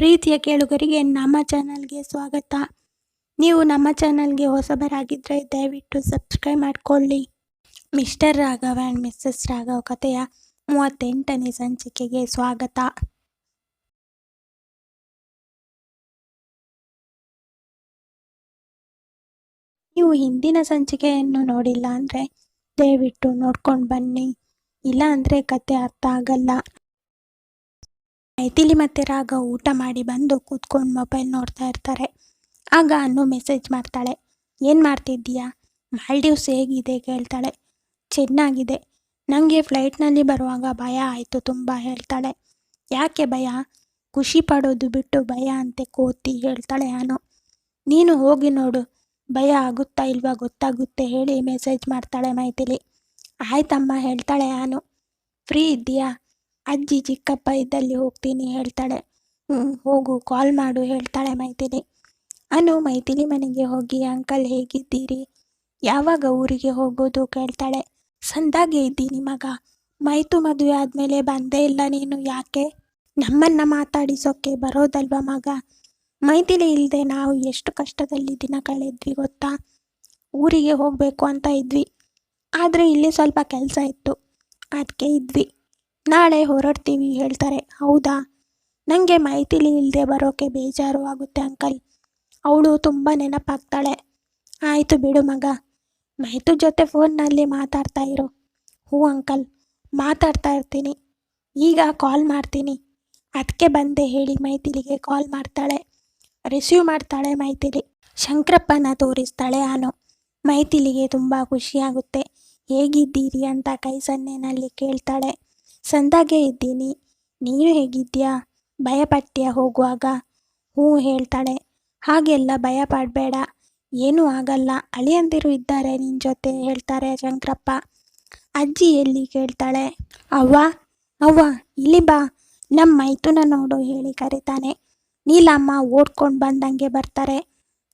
ಪ್ರೀತಿಯ ಕೇಳುಗರಿಗೆ ನಮ್ಮ ಚಾನಲ್ಗೆ ಸ್ವಾಗತ. ನೀವು ನಮ್ಮ ಚಾನಲ್ಗೆ ಹೊಸಬರಾಗಿದ್ದರೆ ದಯವಿಟ್ಟು ಸಬ್ಸ್ಕ್ರೈಬ್ ಮಾಡಿಕೊಳ್ಳಿ. Mr Raghava and Mrs Raghav ಕಥೆಯ ಮೂವತ್ತೆಂಟನೇ ಸಂಚಿಕೆಗೆ ಸ್ವಾಗತ. ನೀವು ಹಿಂದಿನ ಸಂಚಿಕೆಯನ್ನು ನೋಡಿಲ್ಲ ಅಂದರೆ ದಯವಿಟ್ಟು ನೋಡ್ಕೊಂಡು ಬನ್ನಿ. ಇಲ್ಲ ಅಂದರೆ ಕತೆ ಅರ್ಥ ಆಗಲ್ಲ. ಮೈಥಿಲಿ ಮತ್ತು ರಾಗ ಊಟ ಮಾಡಿ ಬಂದು ಕೂತ್ಕೊಂಡು ಮೊಬೈಲ್ ನೋಡ್ತಾ ಇರ್ತಾರೆ. ಆಗ ಅನ್ನು ಮೆಸೇಜ್ ಮಾಡ್ತಾಳೆ. ಏನು ಮಾಡ್ತಿದ್ದೀಯಾ? ಮಾಲ್ಡೀವ್ಸ್ ಹೇಗಿದೆ? ಕೇಳ್ತಾಳೆ. ಚೆನ್ನಾಗಿದೆ. ನನಗೆ ಫ್ಲೈಟ್ನಲ್ಲಿ ಬರುವಾಗ ಭಯ ಆಯಿತು ತುಂಬ, ಹೇಳ್ತಾಳೆ. ಯಾಕೆ ಭಯ? ಖುಷಿ ಪಡೋದು ಬಿಟ್ಟು ಭಯ ಅಂತೆ ಕೋತಿ, ಹೇಳ್ತಾಳೆ ಅನು. ನೀನು ಹೋಗಿ ನೋಡು. ಭಯ ಆಗುತ್ತಾ ಇಲ್ವಾ ಗೊತ್ತಾಗುತ್ತೆ, ಹೇಳಿ ಮೆಸೇಜ್ ಮಾಡ್ತಾಳೆ ಮೈಥಿಲಿ. ಆಯ್ತಮ್ಮ, ಹೇಳ್ತಾಳೆ ಅನು. ಫ್ರೀ ಇದೆಯಾ ಅಜ್ಜಿ ಚಿಕ್ಕಪ್ಪ ಇದ್ದಲ್ಲಿ ಹೋಗ್ತೀನಿ ಹೇಳ್ತಾಳೆ. ಹೋಗು ಕಾಲ್ ಮಾಡು ಹೇಳ್ತಾಳೆ ಮೈಥಿಲಿ. ಅನು, ಮೈಥಿಲಿ ಮನೆಗೆ ಹೋಗಿ ಅಂಕಲ್ ಹೇಗಿದ್ದೀರಿ? ಯಾವಾಗ ಊರಿಗೆ ಹೋಗೋದು ಕೇಳ್ತಾಳೆ. ಸಂದಾಗೆ ಇದ್ದೀನಿ ಮಗ. ಮೈತು ಮದುವೆ ಆದಮೇಲೆ ಬಂದೇ ಇಲ್ಲ ನೀನು ಯಾಕೆ? ನಮ್ಮನ್ನು ಮಾತಾಡಿಸೋಕೆ ಬರೋದಲ್ವ ಮಗ? ಮೈಥಿಲಿ ಇಲ್ಲದೆ ನಾವು ಎಷ್ಟು ಕಷ್ಟದಲ್ಲಿ ದಿನ ಕಳೆದ್ವಿ ಗೊತ್ತಾ? ಊರಿಗೆ ಹೋಗಬೇಕು ಅಂತ ಇದ್ವಿ. ಆದರೆ ಇಲ್ಲಿ ಸ್ವಲ್ಪ ಕೆಲಸ ಇತ್ತು. ಅದಕ್ಕೆ ಇದ್ವಿ. ನಾಳೆ ಹೊರಡ್ತೀವಿ ಹೇಳ್ತಾರೆ. ಹೌದಾ? ನನಗೆ ಮೈಥಿಲಿ ಇಲ್ಲದೆ ಬರೋಕ್ಕೆ ಬೇಜಾರು ಆಗುತ್ತೆ ಅಂಕಲ್. ಅವಳು ತುಂಬ ನೆನಪಾಗ್ತಾಳೆ. ಆಯಿತು ಬಿಡು ಮಗ. ಮೈತು ಜೊತೆ ಫೋನ್ನಲ್ಲಿ ಮಾತಾಡ್ತಾ ಇರು. ಹ್ಞೂ ಅಂಕಲ್, ಮಾತಾಡ್ತಾ ಇರ್ತೀನಿ. ಈಗ ಕಾಲ್ ಮಾಡ್ತೀನಿ. ಅದಕ್ಕೆ ಬಂದೆ ಹೇಳಿ ಮೈಥಿಲಿಗೆ ಕಾಲ್ ಮಾಡ್ತಾಳೆ. ರಿಸೀವ್ ಮಾಡ್ತಾಳೆ ಮೈಥಿಲಿ. ಶಂಕರಪ್ಪನ ತೋರಿಸ್ತಾಳೆ ಆನು ಮೈಥಿಲಿಗೆ ತುಂಬ ಖುಷಿಯಾಗುತ್ತೆ. ಹೇಗಿದ್ದೀರಿ ಅಂತ ಕೈ ಸನ್ನೆನಲ್ಲಿ ಕೇಳ್ತಾಳೆ. ಸಂದಾಗೆ ಇದ್ದೀನಿ. ನೀನು ಹೇಗಿದ್ದೀಯಾ? ಭಯಪಟ್ಟಿಯ ಹೋಗುವಾಗ? ಹ್ಞೂ ಹೇಳ್ತಾಳೆ. ಹಾಗೆಲ್ಲ ಭಯ ಪಡಬೇಡ ಏನೂ ಆಗಲ್ಲ. ಅಳಿಯಂದಿರು ಇದ್ದಾರೆ ನಿನ್ನ ಜೊತೆ ಹೇಳ್ತಾರೆ ಶಂಕರಪ್ಪ. ಅಜ್ಜಿ ಎಲ್ಲಿ ಕೇಳ್ತಾಳೆ. ಅವ್ವ? ಅವ್ವ, ಇಲ್ಲಿ ಬಾ. ನಮ್ಮ ಮೈತುನ ನೋಡು ಹೇಳಿ ಕರೀತಾನೆ. ನೀಲಮ್ಮ ಓಡ್ಕೊಂಡು ಬಂದಂಗೆ ಬರ್ತಾರೆ.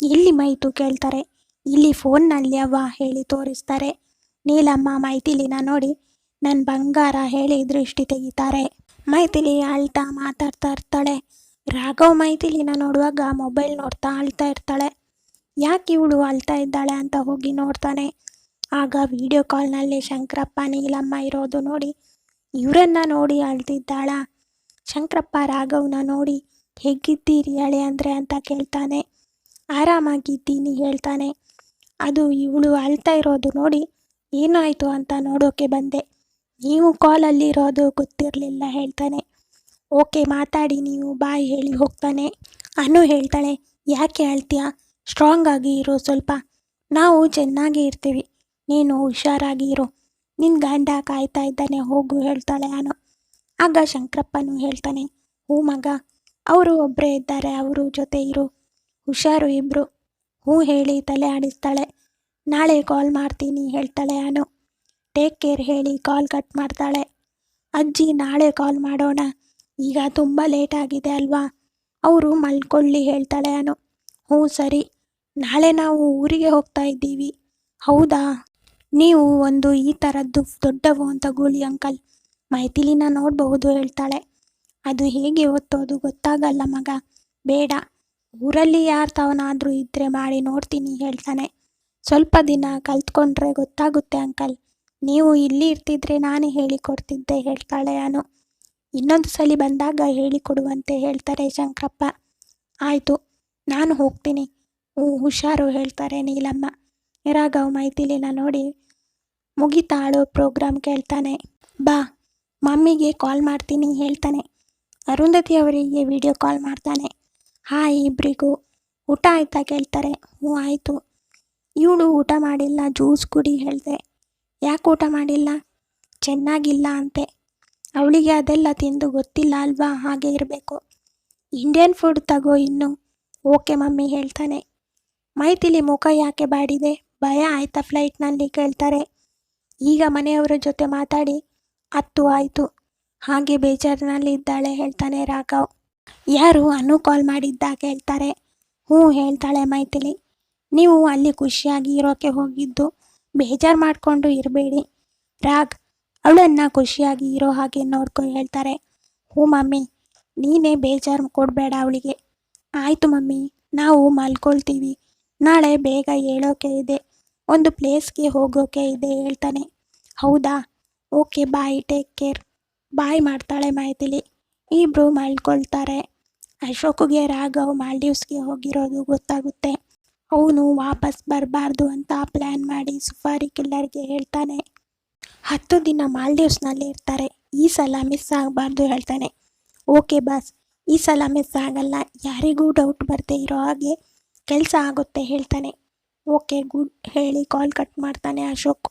ಎಲ್ಲಿ ಮೈತು ಕೇಳ್ತಾರೆ? ಇಲ್ಲಿ ಫೋನ್ನಲ್ಲಿ ಅವ್ವ ಹೇಳಿ ತೋರಿಸ್ತಾರೆ. ನೀಲಮ್ಮ ಮೈತಿಲಿನ ನೋಡಿ ನನ್ನ ಬಂಗಾರ ಹೇಳಿ ದೃಷ್ಟಿ ತೆಗಿತಾರೆ ಮೈಥಿಲಿ ಅಳ್ತಾ ಮಾತಾಡ್ತಾ ಇರ್ತಾಳೆ. ರಾಘವ್ ಮೈಥಿಲಿನ ನೋಡುವಾಗ ಮೊಬೈಲ್ ನೋಡ್ತಾ ಅಳ್ತಾ ಇರ್ತಾಳೆ. ಯಾಕೆ ಇವಳು ಅಳ್ತಾ ಇದ್ದಾಳೆ ಅಂತ ಹೋಗಿ ನೋಡ್ತಾನೆ. ಆಗ ವಿಡಿಯೋ ಕಾಲ್ನಲ್ಲಿ ಶಂಕರಪ್ಪ, ನೀಲಮ್ಮ ಇರೋದು ನೋಡಿ ಇವರನ್ನ ನೋಡಿ ಅಳ್ತಿದ್ದಾಳ ಶಂಕರಪ್ಪ, ರಾಘವ್ನ ನೋಡಿ ಹೇಗಿದ್ದೀರಿ ಹಳೆ ಅಂದರೆ ಅಂತ ಕೇಳ್ತಾನೆ. ಆರಾಮಾಗಿದ್ದೀನಿ ಹೇಳ್ತಾನೆ. ಅದು ಇವಳು ಅಳ್ತಾ ಇರೋದು ನೋಡಿ ಏನಾಯಿತು ಅಂತ ನೋಡೋಕೆ ಬಂದೆ. ನೀವು ಕಾಲಲ್ಲಿ ಇರೋದು ಗೊತ್ತಿರಲಿಲ್ಲ, ಹೇಳ್ತಾನೆ. ಓಕೆ ಮಾತಾಡಿ ನೀವು, ಬಾಯ್ ಹೇಳಿ ಹೋಗ್ತಾನೆ. ಅನು ಹೇಳ್ತಾಳೆ, ಯಾಕೆ ಹೇಳ್ತೀಯ ಸ್ಟ್ರಾಂಗ್ ಆಗಿ ಇರೋ ಸ್ವಲ್ಪ. ನಾವು ಚೆನ್ನಾಗಿ ಇರ್ತೀವಿ. ನೀನು ಹುಷಾರಾಗಿ ಇರು. ನಿನ್ನ ಗಂಡ ಕಾಯ್ತಾ ಇದ್ದಾನೆ, ಹೋಗು, ಹೇಳ್ತಾಳೆ ಅನು. ಆಗ ಶಂಕರಪ್ಪನು ಹೇಳ್ತಾನೆ ಹ್ಞೂ ಮಗ, ಅವರು ಒಬ್ಬರೇ ಇದ್ದಾರೆ, ಅವರು ಜೊತೆ ಇರು. ಹುಷಾರು ಇಬ್ಬರು ಹ್ಞೂ ಹೇಳಿ ತಲೆ ಆಡಿಸ್ತಾಳೆ, ನಾಳೆ ಕಾಲ್ ಮಾಡ್ತೀನಿ, ಹೇಳ್ತಾಳೆ ಅನು. ಟೇಕ್ ಕೇರ್ ಹೇಳಿ ಕಾಲ್ ಕಟ್ ಮಾಡ್ತಾಳೆ. ಅಜ್ಜಿ, ನಾಳೆ ಕಾಲ್ ಮಾಡೋಣ. ಈಗ ತುಂಬ ಲೇಟ್ ಆಗಿದೆ ಅಲ್ವಾ? ಅವರು ಮಲ್ಕೊಳ್ಳಿ ಹೇಳ್ತಾಳೆ ಅನು. ಹ್ಞೂ, ಸರಿ. ನಾಳೆ ನಾವು ಊರಿಗೆ ಹೋಗ್ತಾ ಇದ್ದೀವಿ. ಹೌದಾ? ನೀವು ಒಂದು ಈ ಥರದ್ದು ದೊಡ್ಡವು ಅಂತ ಗೂಳಿ ಅಂಕಲ್ ಮೈಥಿಲಿನ ನೋಡಬಹುದು ಹೇಳ್ತಾಳೆ. ಅದು ಹೇಗೆ ಓದ್ತೋದು ಗೊತ್ತಾಗಲ್ಲ ಮಗ. ಬೇಡ. ಊರಲ್ಲಿ ಯಾರು ತವನಾದರೂ ಇದ್ದರೆ ಮಾಡಿ ನೋಡ್ತೀನಿ ಹೇಳ್ತಾನೆ. ಸ್ವಲ್ಪ ದಿನ ಕಲ್ತ್ಕೊಂಡ್ರೆ ಗೊತ್ತಾಗುತ್ತೆ ಅಂಕಲ್. ನೀವು ಇಲ್ಲಿ ಇರ್ತಿದ್ರೆ ನಾನೇ ಹೇಳಿಕೊಡ್ತಿದ್ದೆ, ಹೇಳ್ತಾಳೆ ಅನು. ಇನ್ನೊಂದು ಸಲ ಬಂದಾಗ ಹೇಳಿಕೊಡುವಂತೆ, ಹೇಳ್ತಾರೆ ಶಂಕರಪ್ಪ. ಆಯಿತು, ನಾನು ಹೋಗ್ತೀನಿ ಹ್ಞೂ ಹುಷಾರು ಹೇಳ್ತಾರೆ ನೀಲಮ್ಮ. ನಿರಾಗವ್ ಮೈತಿಲಿನ ನೋಡಿ ಮುಗಿತಾಳು ಪ್ರೋಗ್ರಾಮ್ ಕೇಳ್ತಾನೆ. ಬಾ, ಮಮ್ಮಿಗೆ ಕಾಲ್ ಮಾಡ್ತೀನಿ, ಹೇಳ್ತಾನೆ. ಅರುಂಧತಿ ಅವರಿಗೆ ವಿಡಿಯೋ ಕಾಲ್ ಮಾಡ್ತಾನೆ. ಹಾಯ್ ಇಬ್ಬರಿಗೂ ಊಟ ಆಯ್ತಾ? ಕೇಳ್ತಾರೆ. ಹ್ಞೂ, ಆಯಿತು. ಇವಳು ಊಟ ಮಾಡಿಲ್ಲ, ಜ್ಯೂಸ್ ಕುಡಿ, ಹೇಳಿದೆ. ಯಾಕೆ ಊಟ ಮಾಡಿಲ್ಲ? ಚೆನ್ನಾಗಿಲ್ಲ ಅಂತೆ. ಅವಳಿಗೆ ಅದೆಲ್ಲ ತಿಂದು ಗೊತ್ತಿಲ್ಲ ಅಲ್ವಾ? ಹಾಗೆ ಇರಬೇಕು. ಇಂಡಿಯನ್ ಫುಡ್ ತಗೋ ಇನ್ನು. ಓಕೆ ಮಮ್ಮಿ ಹೇಳ್ತಾನೆ. ಮೈತಿಲಿ ಮುಖ ಯಾಕೆ ಬಾಡಿದೆ? ಭಯ ಆಯ್ತಾ ಫ್ಲೈಟ್ನಲ್ಲಿ ಕೇಳ್ತಾರೆ. ಈಗ ಮನೆಯವರ ಜೊತೆ ಮಾತಾಡಿ. ಹತ್ತು ಆಯಿತು. ಹಾಗೆ ಬೇಜಾರಿನಲ್ಲಿ ಇದ್ದಾಳೆ ಹೇಳ್ತಾನೆ ರಾಘವ್. ಯಾರು ಅನು ಕಾಲ್ ಮಾಡಿದ್ದ ಕೇಳ್ತಾರೆ. ಹ್ಞೂ ಹೇಳ್ತಾಳೆ ಮೈಥಿಲಿ. ನೀವು ಅಲ್ಲಿ ಖುಷಿಯಾಗಿ ಇರೋಕ್ಕೆ ಹೋಗಿದ್ದು. ಬೇಜಾರು ಮಾಡಿಕೊಂಡು ಇರಬೇಡಿ. ರಾಗ್, ಅವಳನ್ನು ಖುಷಿಯಾಗಿ ಇರೋ ಹಾಗೆ ನೋಡ್ಕೊ ಹೇಳ್ತಾರೆ. ಹ್ಞೂ ಮಮ್ಮಿ, ನೀನೇ ಬೇಜಾರು ಕೊಡಬೇಡ ಅವಳಿಗೆ. ಆಯಿತು ಮಮ್ಮಿ, ನಾವು ಮಲ್ಕೊಳ್ತೀವಿ. ನಾಳೆ ಬೇಗ ಹೇಳೋಕೆ ಇದೆ. ಒಂದು ಪ್ಲೇಸ್ಗೆ ಹೋಗೋಕೆ ಇದೆ ಹೇಳ್ತಾನೆ. ಹೌದಾ? Okay, bye, take care. Bye ಮಾಡ್ತಾಳೆ ಮಾಹಿತಿಲಿ ಇಬ್ಬರು ಮಲ್ಕೊಳ್ತಾರೆ. ಅಶೋಕ್ಗೆ ರಾಘವ್ ಮಾಲ್ಡೀವ್ಸ್ಗೆ ಹೋಗಿರೋದು ಗೊತ್ತಾಗುತ್ತೆ. ಅವನು ವಾಪಸ್ ಬರಬಾರ್ದು ಅಂತ ಪ್ಲ್ಯಾನ್ ಮಾಡಿ ಸುಫಾರಿ ಕಿಲ್ಲರ್ಗೆ ಹೇಳ್ತಾನೆ. ಹತ್ತು ದಿನ ಮಾಲ್ದೀವ್ಸ್ನಲ್ಲಿ ಇರ್ತಾರೆ. ಈ ಸಲ ಮಿಸ್ ಆಗಬಾರ್ದು ಹೇಳ್ತಾನೆ. ಓಕೆ ಬಾಸ್, ಈ ಸಲ ಮಿಸ್ ಆಗಲ್ಲ. ಯಾರಿಗೂ ಡೌಟ್ ಬರದೇ ಇರೋ ಹಾಗೆ ಕೆಲಸ ಆಗುತ್ತೆ, ಹೇಳ್ತಾನೆ. ಓಕೆ, ಗುಡ್, ಹೇಳಿ ಕಾಲ್ ಕಟ್ ಮಾಡ್ತಾನೆ ಅಶೋಕ್.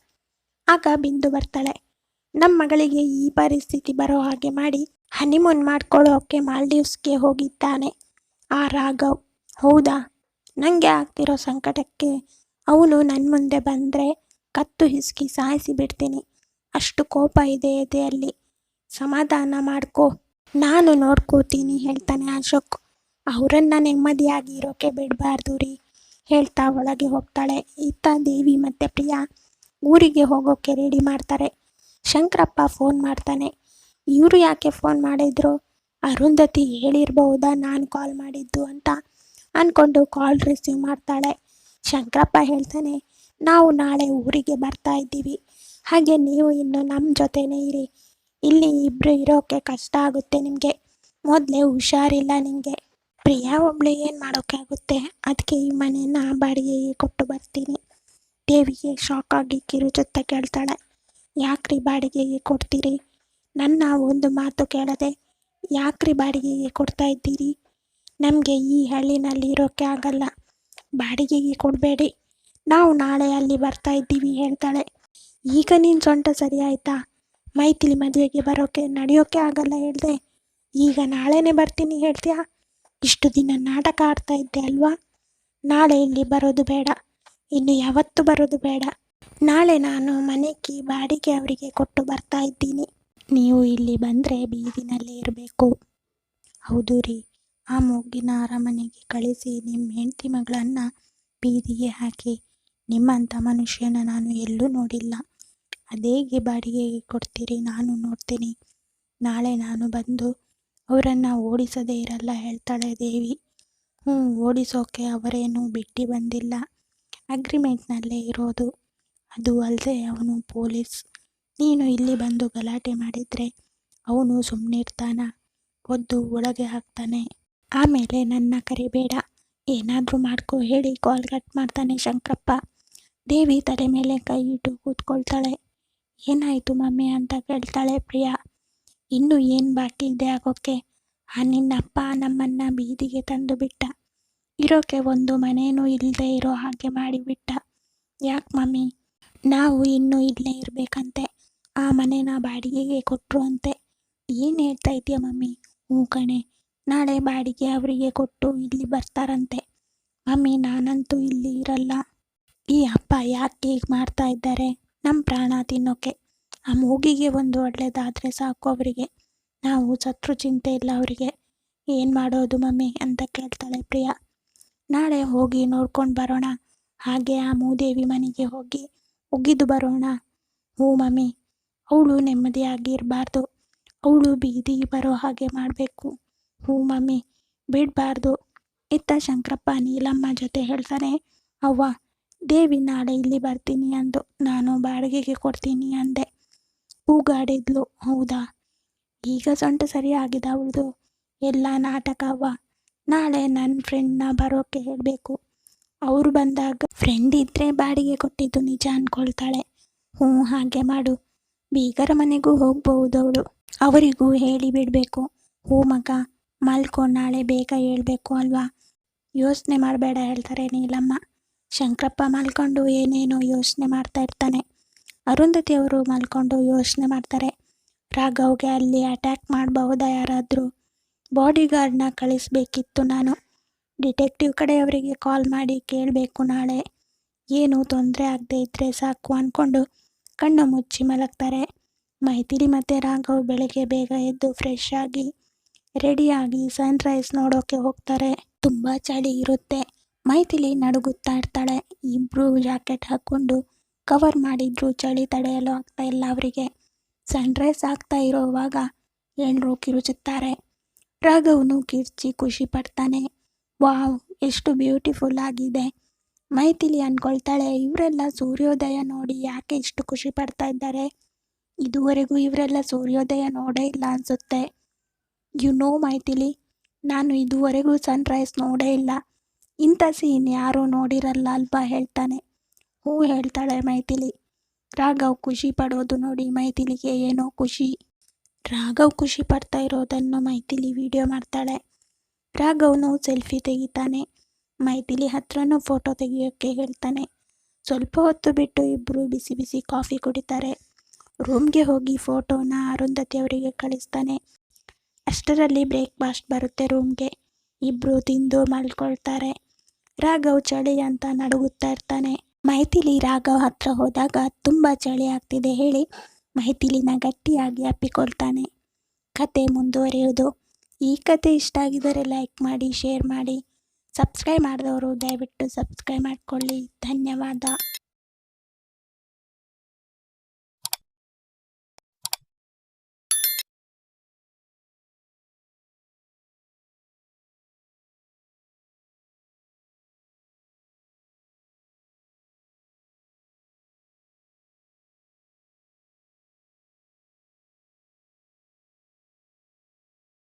ಆಗ ಬಿಂದು ಬರ್ತಾಳೆ. ನಮ್ಮ ಮಗಳಿಗೆ ಈ ಪರಿಸ್ಥಿತಿ ಬರೋ ಹಾಗೆ ಮಾಡಿ ಹನಿಮೂನ್ ಮಾಡ್ಕೊಳ್ಳೋಕೆ ಮಾಲ್ಡೀವ್ಸ್ಗೆ ಹೋಗಿದ್ದಾನೆ. ಆ ರಾಘವ್, ಹೌದಾ? ನನಗೆ ಆಗ್ತಿರೋ ಸಂಕಟಕ್ಕೆ ಅವನು ನನ್ನ ಮುಂದೆ ಬಂದರೆ ಕತ್ತು ಹಿಸುಕಿ ಸಾಯಿಸಿ ಬಿಡ್ತೀನಿ. ಅಷ್ಟು ಕೋಪ ಇದೆ ಎದೆಯಲ್ಲಿ. ಸಮಾಧಾನ ಮಾಡ್ಕೋ. ನಾನು ನೋಡ್ಕೋತೀನಿ ಹೇಳ್ತಾನೆ ಅಶೋಕ್. ಅವರನ್ನ ನೆಮ್ಮದಿಯಾಗಿ ಇರೋಕೆ ಬಿಡಬಾರ್ದು ರೀ, ಹೇಳ್ತಾ ಒಳಗೆ ಹೋಗ್ತಾಳೆ. ಈತ, ದೇವಿ ಮತ್ತು ಪ್ರಿಯಾ ಊರಿಗೆ ಹೋಗೋಕೆ ರೆಡಿ ಮಾಡ್ತಾರೆ. ಶಂಕರಪ್ಪ ಫೋನ್ ಮಾಡ್ತಾನೆ. ಇವರು ಯಾಕೆ ಫೋನ್ ಮಾಡಿದ್ರು? ಅರುಂಧತಿ ಹೇಳಿರ್ಬಹುದಾ ನಾನು ಕಾಲ್ ಮಾಡಿದ್ದು ಅಂತ. ಅಂದ್ಕೊಂಡು ಕಾಲ್ ರಿಸೀವ್ ಮಾಡ್ತಾಳೆ. ಶಂಕರಪ್ಪ ಹೇಳ್ತಾನೆ, ನಾವು ನಾಳೆ ಊರಿಗೆ ಬರ್ತಾ ಇದ್ದೀವಿ. ಹಾಗೆ ನೀವು ಇನ್ನು ನಮ್ಮ ಜೊತೆನೇ ಇರಿ. ಇಲ್ಲಿ ಇಬ್ಬರು ಇರೋಕ್ಕೆ ಕಷ್ಟ ಆಗುತ್ತೆ ನಿಮಗೆ. ಮೊದಲೇ ಹುಷಾರಿಲ್ಲ ನಿಮಗೆ. ಪ್ರಿಯಾ ಒಬ್ಳು ಏನು ಮಾಡೋಕ್ಕಾಗುತ್ತೆ ಅದಕ್ಕೆ ಈ ಮನೆಯನ್ನು ಬಾಡಿಗೆಗೆ ಕೊಟ್ಟು ಬರ್ತೀನಿ. ದೇವಿಗೆ ಶಾಕ್ ಆಗಿ ಕಿರುಚುತ್ತ ಕೇಳ್ತಾಳೆ, ಯಾಕ್ರಿ ಬಾಡಿಗೆಗೆ ಕೊಡ್ತೀರಿ? ನನ್ನ ಒಂದು ಮಾತು ಕೇಳದೆ, ಯಾಕ್ರಿ ಬಾಡಿಗೆಗೆ ಕೊಡ್ತಾ ಇದ್ದೀರಿ? ನಮಗೆ ಈ ಹಳ್ಳಿನಲ್ಲಿ ಇರೋಕ್ಕೆ ಆಗಲ್ಲ. ಬಾಡಿಗೆಗೆ ಕೊಡಬೇಡಿ. ನಾವು ನಾಳೆ ಅಲ್ಲಿ ಬರ್ತಾ ಇದ್ದೀವಿ ಹೇಳ್ತಾಳೆ. ಈಗ ನೀನು ಸೊಂಟ ಸರಿ ಆಯಿತಾ? ಮೈಥಿಲಿ ಮದುವೆಗೆ ಬರೋಕ್ಕೆ ನಡೆಯೋಕ್ಕೆ ಆಗಲ್ಲ ಹೇಳಿದೆ. ಈಗ ನಾಳೆನೇ ಬರ್ತೀನಿ ಹೇಳ್ತೀಯಾ? ಇಷ್ಟು ದಿನ ನಾಟಕ ಆಡ್ತಾ ಇದ್ದೆ ಅಲ್ವಾ? ನಾಳೆ ಇಲ್ಲಿ ಬರೋದು ಬೇಡ. ಇನ್ನು ಯಾವತ್ತು ಬರೋದು ಬೇಡ. ನಾಳೆ ನಾನು ಮನೆಗೆ ಬಾಡಿಗೆ ಅವರಿಗೆ ಕೊಟ್ಟು ಬರ್ತಾ ಇದ್ದೀನಿ. ನೀವು ಇಲ್ಲಿ ಬಂದರೆ ಬೀದಿನಲ್ಲೇ ಇರಬೇಕು. ಹೌದು ರೀ. ಆ ಮೂಗಿನ ಅರಮನೆಗೆ ಕಳಿಸಿ ನಿಮ್ಮ ಹೆಂಡತಿ ಮಗಳನ್ನು ಬೀದಿಗೆ ಹಾಕಿ. ನಿಮ್ಮಂಥ ಮನುಷ್ಯನ ನಾನು ಎಲ್ಲೂ ನೋಡಿಲ್ಲ. ಅದೇಗೆ ಬಾಡಿಗೆಗೆ ಕೊಡ್ತೀರಿ, ನಾನು ನೋಡ್ತೀನಿ. ನಾಳೆ ನಾನು ಬಂದು ಅವರನ್ನು ಓಡಿಸದೇ ಇರಲ್ಲ ಹೇಳ್ತಾಳೆ ದೇವಿ. ಹ್ಞೂ ಓಡಿಸೋಕೆ ಅವರೇನು ಬಿಟ್ಟು ಬಂದಿಲ್ಲ. ಅಗ್ರಿಮೆಂಟ್ನಲ್ಲೇ ಇರೋದು. ಅದು ಅಲ್ಲದೆ ಅವನು ಪೊಲೀಸ್. ನೀನು ಇಲ್ಲಿ ಬಂದು ಗಲಾಟೆ ಮಾಡಿದರೆ ಅವನು ಸುಮ್ಮನಿರ್ತಾನ ಒದ್ದು ಒಳಗೆ ಹಾಕ್ತಾನೆ. ಆಮೇಲೆ ನನ್ನ ಕರಿಬೇಡ. ಏನಾದರೂ ಮಾಡ್ಕೋ ಹೇಳಿ, ಕಾಲ್ ಕಟ್ ಮಾಡ್ತಾನೆ ಶಂಕರಪ್ಪ. ದೇವಿ ತಲೆ ಮೇಲೆ ಕೈ ಇಟ್ಟು ಕೂತ್ಕೊಳ್ತಾಳೆ. ಏನಾಯಿತು ಮಮ್ಮಿ ಅಂತ ಕೇಳ್ತಾಳೆ ಪ್ರಿಯಾ. ಇನ್ನೂ ಏನು ಬಾಕಿ ಇದೆ ಆಗೋಕ್ಕೆ ಆ ನಿನ್ನಪ್ಪ ನಮ್ಮನ್ನು ಬೀದಿಗೆ ತಂದು ಬಿಟ್ಟ. ಇರೋಕೆ ಒಂದು ಮನೇನೂ ಇಲ್ಲದೆ ಇರೋ ಹಾಗೆ ಮಾಡಿಬಿಟ್ಟ ಯಾಕೆ ಮಮ್ಮಿ? ನಾವು ಇನ್ನೂ ಇಲ್ಲೇ ಇರಬೇಕಂತೆ. ಆ ಮನೇನ ಬಾಡಿಗೆಗೆ ಕೊಟ್ಟರು ಅಂತೆ. ಏನು ಹೇಳ್ತಾ ಇದೆಯಾ ಮಮ್ಮಿ? ಹ್ಞೂ ಕಣೆ. ನಾಳೆ ಬಾಡಿಗೆ ಅವರಿಗೆ ಕೊಟ್ಟು ಇಲ್ಲಿ ಬರ್ತಾರಂತೆ. ಮಮ್ಮಿ, ನಾನಂತೂ ಇಲ್ಲಿ ಇರಲ್ಲ. ಈ ಅಪ್ಪ ಯಾಕೆ ಹೀಗೆ ಮಾಡ್ತಾ ಇದ್ದಾರೆ? ನಮ್ಮ ಪ್ರಾಣ ತಿನ್ನೋಕೆ. ಆ ಮೂಗಿಗೆ ಒಂದು ಒಳ್ಳೆಯದಾದರೆ ಸಾಕು ಅವರಿಗೆ. ನಾವು ಸತ್ರು ಚಿಂತೆ ಇಲ್ಲ ಅವರಿಗೆ. ಏನು ಮಾಡೋದು ಮಮ್ಮಿ ಅಂತ ಕೇಳ್ತಾಳೆ ಪ್ರಿಯಾ. ನಾಳೆ ಹೋಗಿ ನೋಡ್ಕೊಂಡು ಬರೋಣ. ಹಾಗೆ ಆ ಮೂದೇವಿ ಮನೆಗೆ ಹೋಗಿ ಒಗಿದು ಬರೋಣ. ಹ್ಞೂ ಮಮ್ಮಿ. ಅವಳು ನೆಮ್ಮದಿಯಾಗಿ ಇರಬಾರ್ದು ಅವಳು ಬೀದಿ ಬರೋ ಹಾಗೆ ಮಾಡಬೇಕು. ಹ್ಞೂ ಮಮ್ಮಿ, ಬಿಡಬಾರ್ದು. ಇತ್ತ ಶಂಕರಪ್ಪ ನೀಲಮ್ಮ ಜೊತೆ ಹೇಳ್ತಾನೆ ಅವ್ವ, ದೇವಿ ನಾಳೆ ಇಲ್ಲಿ ಬರ್ತೀನಿ ಅಂದು. ನಾನು ಬಾಡಿಗೆಗೆ ಕೊಡ್ತೀನಿ ಅಂದೆ. ಕೂಗಾಡಿದ್ಲು ಹೌದಾ? ಈಗ ಸೊಂಟ ಸರಿ ಆಗಿದೆ ಅವಳದು. ಎಲ್ಲ ನಾಟಕ ಅವ್ವ. ನಾಳೆ ನನ್ನ ಫ್ರೆಂಡ್ನ ಬರೋಕ್ಕೆ ಹೇಳಬೇಕು. ಅವರು ಬಂದಾಗ ಫ್ರೆಂಡ್ ಇದ್ದರೆ ಬಾಡಿಗೆ ಕೊಟ್ಟಿದ್ದು ನಿಜ ಅಂದ್ಕೊಳ್ತಾಳೆ ಹ್ಞೂ, ಹಾಗೆ ಮಾಡು. ಬೀಗರ ಮನೆಗೂ ಹೋಗ್ಬಹುದು ಅವಳು. ಅವರಿಗೂ ಹೇಳಿ ಬಿಡಬೇಕು. ಹ್ಞೂ ಮಗ ಮಲ್ಕೊ, ನಾಳೆ ಬೇಗ ಹೇಳ್ಬೇಕು ಅಲ್ವಾ? ಯೋಚನೆ ಮಾಡಬೇಡ ಹೇಳ್ತಾರೆ ನೀಲಮ್ಮ. ಶಂಕರಪ್ಪ ಮಲ್ಕೊಂಡು ಏನೇನೋ ಯೋಚನೆ ಮಾಡ್ತಾ ಇರ್ತಾನೆ. ಅರುಂಧತಿ ಅವರು ಮಲ್ಕೊಂಡು ಯೋಚನೆ ಮಾಡ್ತಾರೆ. ರಾಘವ್ಗೆ ಅಲ್ಲಿ ಅಟ್ಯಾಕ್ ಮಾಡಬಹುದಾ ಯಾರಾದರೂ? ಬಾಡಿಗಾರ್ಡ್ನ ಕಳಿಸ್ಬೇಕಿತ್ತು ನಾನು. ಡಿಟೆಕ್ಟಿವ್ ಕಡೆಯವರಿಗೆ ಕಾಲ್ ಮಾಡಿ ಕೇಳಬೇಕು ನಾಳೆ. ಏನು ತೊಂದರೆ ಆಗದೆ ಇದ್ದರೆ ಸಾಕು ಅಂದ್ಕೊಂಡು ಕಣ್ಣು ಮುಚ್ಚಿ ಮಲಗ್ತಾರೆ. ಮೈತಿಲಿ ಮತ್ತು ರಾಘವ್ ಬೆಳಗ್ಗೆ ಬೇಗ ಎದ್ದು ಫ್ರೆಶ್ ಆಗಿ ರೆಡಿಯಾಗಿ ಸನ್ರೈಸ್ ನೋಡೋಕೆ ಹೋಗ್ತಾರೆ. ತುಂಬ ಚಳಿ ಇರುತ್ತೆ. ಮೈಥಿಲಿ ನಡುಗುತ್ತಾ ಇರ್ತಾಳೆ. ಇಬ್ಬರು ಜಾಕೆಟ್ ಹಾಕ್ಕೊಂಡು ಕವರ್ ಮಾಡಿದ್ರು ಚಳಿ ತಡೆಯಲು ಆಗ್ತಾ ಇಲ್ಲ ಅವರಿಗೆ. ಸನ್ರೈಸ್ ಆಗ್ತಾ ಇರೋವಾಗ ಎಲ್ಲರೂ ಕಿರುಚುತ್ತಾರೆ. ರಾಘವನು ಕಿರ್ಚಿ ಖುಷಿ ಪಡ್ತಾನೆ. ವಾವ್, ಎಷ್ಟು ಬ್ಯೂಟಿಫುಲ್ ಆಗಿದೆ. ಮೈಥಿಲಿ ಅಂದ್ಕೊಳ್ತಾಳೆ ಇವರೆಲ್ಲ ಸೂರ್ಯೋದಯ ನೋಡಿ ಯಾಕೆ ಇಷ್ಟು ಖುಷಿ ಪಡ್ತಾ ಇದ್ದಾರೆ? ಇದುವರೆಗೂ ಇವರೆಲ್ಲ ಸೂರ್ಯೋದಯ ನೋಡೇ ಇಲ್ಲ ಅನಿಸುತ್ತೆ. ಯು ನೋ ಮೈಥಿಲಿ ನಾನು ಇದುವರೆಗೂ ಸನ್ರೈಸ್ ನೋಡೇ ಇಲ್ಲ. ಇಂಥ ಸೀನ್ ಯಾರೂ ನೋಡಿರಲ್ಲ ಅಲ್ವಾ ಹೇಳ್ತಾನೆ. ಹೂ ಹೇಳ್ತಾಳೆ ಮೈಥಿಲಿ ರಾಘವ್ ಖುಷಿ ಪಡೋದು ನೋಡಿ ಮೈಥಿಲಿಗೆ ಏನೋ ಖುಷಿ. ರಾಘವ್ ಖುಷಿ ಪಡ್ತಾ ಇರೋದನ್ನು ಮೈಥಿಲಿ ವಿಡಿಯೋ ಮಾಡ್ತಾಳೆ. ರಾಘವ್ನು ಸೆಲ್ಫಿ ತೆಗಿತಾನೆ. ಮೈಥಿಲಿ ಹತ್ರನೂ ಫೋಟೋ ತೆಗಿಯೋಕ್ಕೆ ಹೇಳ್ತಾನೆ. ಸ್ವಲ್ಪ ಹೊತ್ತು ಬಿಟ್ಟು ಇಬ್ಬರು ಬಿಸಿ ಬಿಸಿ ಕಾಫಿ ಕುಡಿತಾರೆ. ರೂಮ್ಗೆ ಹೋಗಿ ಫೋಟೋನ ಅರುಂಧತಿ ಅವರಿಗೆ ಕಳಿಸ್ತಾನೆ. ಅಷ್ಟರಲ್ಲಿ ಬ್ರೇಕ್ಫಾಸ್ಟ್ ಬರುತ್ತೆ ರೂಮ್ಗೆ. ಇಬ್ಬರು ತಿಂದು ಮಲ್ಕೊಳ್ತಾರೆ. ರಾಘವ್ ಚಳಿ ಅಂತ ನಡುಗುತ್ತಾ ಇರ್ತಾನೆ. ಮೈಥಿಲಿ ರಾಘವ್ ಹತ್ರ ಹೋದಾಗ ತುಂಬ ಚಳಿ ಆಗ್ತಿದೆ ಹೇಳಿ ಮೈಥಿಲಿನ ಗಟ್ಟಿಯಾಗಿ ಅಪ್ಪಿಕೊಳ್ತಾನೆ. ಕತೆ ಮುಂದುವರಿಯೋದು ಈ ಕತೆ ಇಷ್ಟ ಆಗಿದರೆ ಲೈಕ್ ಮಾಡಿ, ಶೇರ್ ಮಾಡಿ, ಸಬ್ಸ್ಕ್ರೈಬ್ ಮಾಡಿದವರು ದಯವಿಟ್ಟು ಸಬ್ಸ್ಕ್ರೈಬ್ ಮಾಡಿಕೊಳ್ಳಿ. ಧನ್ಯವಾದ.